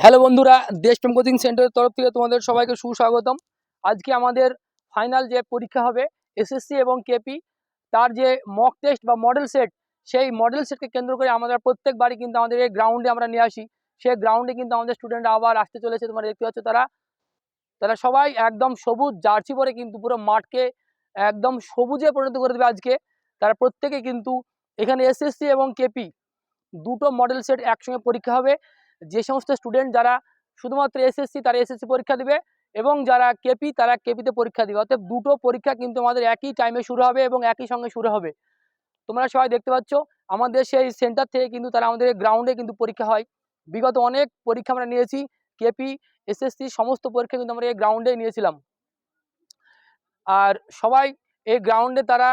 Hello বন্ধুরা দেশপ্রেম coaching সেন্টারের তরফ থেকে তোমাদের সবাইকে সুস্বাগতম। আজকে আমাদের ফাইনাল যে পরীক্ষা হবে এসএসসি এবং কেপি তার যে মক টেস্ট বা মডেল সেট সেই মডেল সেটকে কেন্দ্র করে আমাদের প্রত্যেকবারই কিন্তু আমাদের এই গ্রাউন্ডে আমরা নিয়ে আসি। সেই গ্রাউন্ডে কিন্তু আমাদের স্টুডেন্টরা আবার আসতে চলেছে, তোমরা দেখতে পাচ্ছ তারা। তারা সবাই একদম সবুজ জার্সি পরে কিন্তু পুরো মাঠকে একদম সবুজে পরিণত করে দেবে আজকে। তারা প্রত্যেকে কিন্তু এখানে এসএসসি এবং কেপি দুটো মডেল সেট একসঙ্গে পরীক্ষা হবে। যে সমস্ত স্টুডেন্ট যারা শুধুমাত্র এসএসসি তারা এসএসসি পরীক্ষা দেবে এবং যারা কেপি তারা কেপিতে পরীক্ষা দেবে। অর্থাৎ দুটো পরীক্ষা কিন্তু আমাদের একই টাইমে শুরু হবে এবং একই সঙ্গে শুরু হবে। তোমরা সবাই দেখতে পাচ্ছ, আমাদের সেই সেন্টার থেকে কিন্তু তারা আমাদের গ্রাউন্ডে কিন্তু পরীক্ষা হয়। বিগত অনেক পরীক্ষা আমরা নিয়েছি কেপি এসএসসি সমস্ত পরীক্ষা কিন্তু আমরা এই গ্রাউন্ডে নিয়েছিলাম। আর সবাই এই গ্রাউন্ডে তারা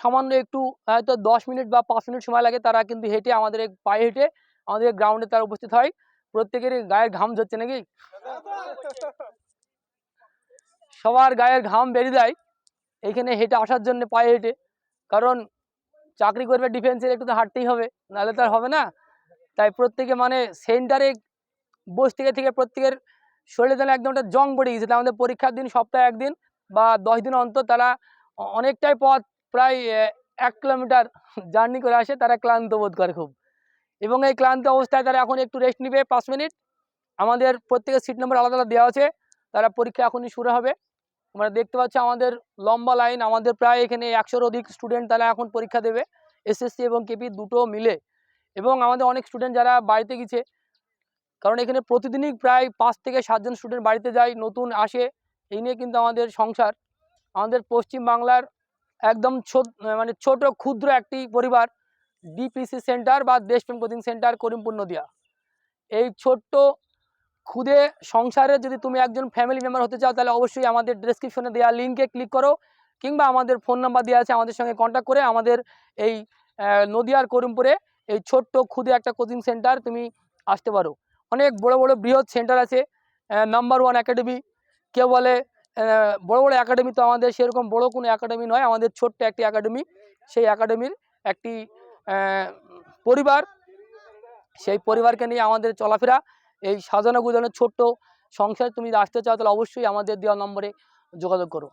সামান্য একটু হয়তো দশ মিনিট বা পাঁচ মিনিট সময় লাগে, তারা কিন্তু হেঁটে আমাদের পায়ে হেঁটে আমাদের গ্রাউন্ডে তারা উপস্থিত হয় প্রত্যেকের গায়ের ঘাম ঝরছে নাকি? সবার গায়ের ঘাম বেরিয়ে দেয় এইখানে হেঁটে আসার জন্য পায়ে হেঁটে। কারণ চাকরি করবে ডিফেন্সের একটু তো হাঁটতেই হবে, নাহলে তো আর হবে না। তাই প্রত্যেকে মানে সেন্টারে বসে থেকে থেকে প্রত্যেকের শরীরে যেন একদম একটা জং পড়ে গেছে আমাদের পরীক্ষার দিন, সপ্তাহে একদিন বা দশ দিন অন্তর তারা অনেকটাই পথ প্রায় এক কিলোমিটার জার্নি করে আসে, তারা ক্লান্ত বোধ করে খুব। এবং এই ক্লান্ত অবস্থায় তারা এখন একটু রেস্ট নিবে পাঁচ মিনিট আমাদের প্রত্যেকের সিট নম্বর আলাদা আলাদা দেওয়া আছে। তারা পরীক্ষা এখনই শুরু হবে। তোমরা দেখতে পাচ্ছ আমাদের লম্বা লাইন আমাদের প্রায় এখানে একশোর অধিক স্টুডেন্ট তারা এখন পরীক্ষা দেবে। এসএসসি এবং কেপি দুটো মিলে। এবং আমাদের অনেক স্টুডেন্ট যারা বাড়িতে গেছে, কারণ এখানে প্রতিদিনই প্রায় পাঁচ থেকে সাতজন স্টুডেন্ট বাড়িতে যায়, নতুন আসে। এই নিয়ে কিন্তু আমাদের সংসার। আমাদের পশ্চিম বাংলার একদম ছোট মানে ছোট, ক্ষুদ্র একটি পরিবার। ডিপিসি সেন্টার বা দেশপ্রেম কোচিং সেন্টার করিমপুর নদিয়া। এই ছোট্ট খুদে সংসারে যদি তুমি একজন ফ্যামিলি মেম্বার হতে চাও, তাহলে অবশ্যই আমাদের ডেসক্রিপশনে দেওয়া লিঙ্কে ক্লিক করো, কিংবা আমাদের ফোন নাম্বার দেওয়া আছে আমাদের সঙ্গে কন্ট্যাক্ট করে আমাদের এই নদিয়ার করিমপুরে এই ছোট্ট খুদে একটা কোচিং সেন্টার তুমি আসতে পারো। অনেক বড় বড় বৃহৎ সেন্টার আছে নাম্বার ওয়ান একাডেমি কেউ বলে বড় বড় একাডেমি তো আমাদের সেরকম বড় কোনো একাডেমি নয়, আমাদের ছোট্ট একটি একাডেমি সেই একাডেমির একটি পরিবার, সেই পরিবারকে নিয়ে আমাদের চলাফেরা, এই সাজানো গুজানো ছোট্ট সংসার তুমি আসতে চাও তাহলে অবশ্যই আমাদের দেওয়া নম্বরে যোগাযোগ করো।